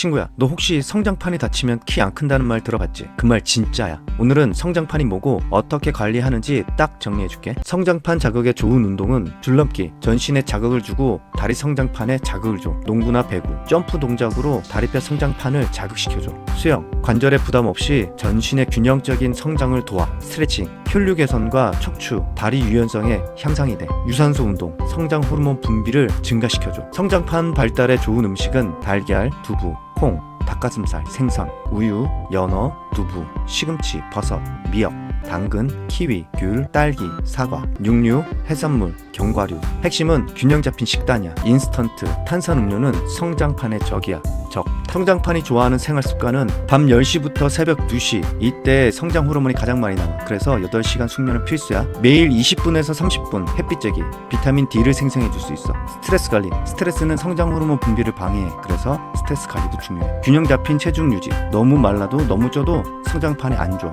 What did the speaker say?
친구야, 너 혹시 성장판이 다치면 키 안 큰다는 말 들어봤지? 그 말 진짜야. 오늘은 성장판이 뭐고 어떻게 관리하는지 딱 정리해줄게. 성장판 자극에 좋은 운동은 줄넘기, 전신에 자극을 주고 다리 성장판에 자극을 줘. 농구나 배구, 점프 동작으로 다리뼈 성장판을 자극시켜줘. 수영, 관절에 부담 없이 전신의 균형적인 성장을 도와. 스트레칭, 혈류 개선과 척추, 다리 유연성에 향상이 돼. 유산소 운동, 성장 호르몬 분비를 증가시켜줘. 성장판 발달에 좋은 음식은 달걀, 두부, 콩, 닭가슴살, 생선, 우유, 연어, 두부, 시금치, 버섯, 미역, 당근, 키위, 귤, 딸기, 사과, 육류, 해산물, 견과류. 핵심은 균형 잡힌 식단이야. 인스턴트, 탄산음료는 성장판의 적이야. 적. 성장판이 좋아하는 생활 습관은 밤 10시부터 새벽 2시. 이때 성장 호르몬이 가장 많이 나와. 그래서 8시간 숙면은 필수야. 매일 20분에서 30분 햇빛 쬐기. 비타민 D를 생성해 줄 수 있어. 스트레스 관리. 스트레스는 성장 호르몬 분비를 방해해. 그래서 스트레스 관리도 중요해. 균형 잡힌 체중 유지. 너무 말라도 너무 쪄도 성장판에 안 좋아.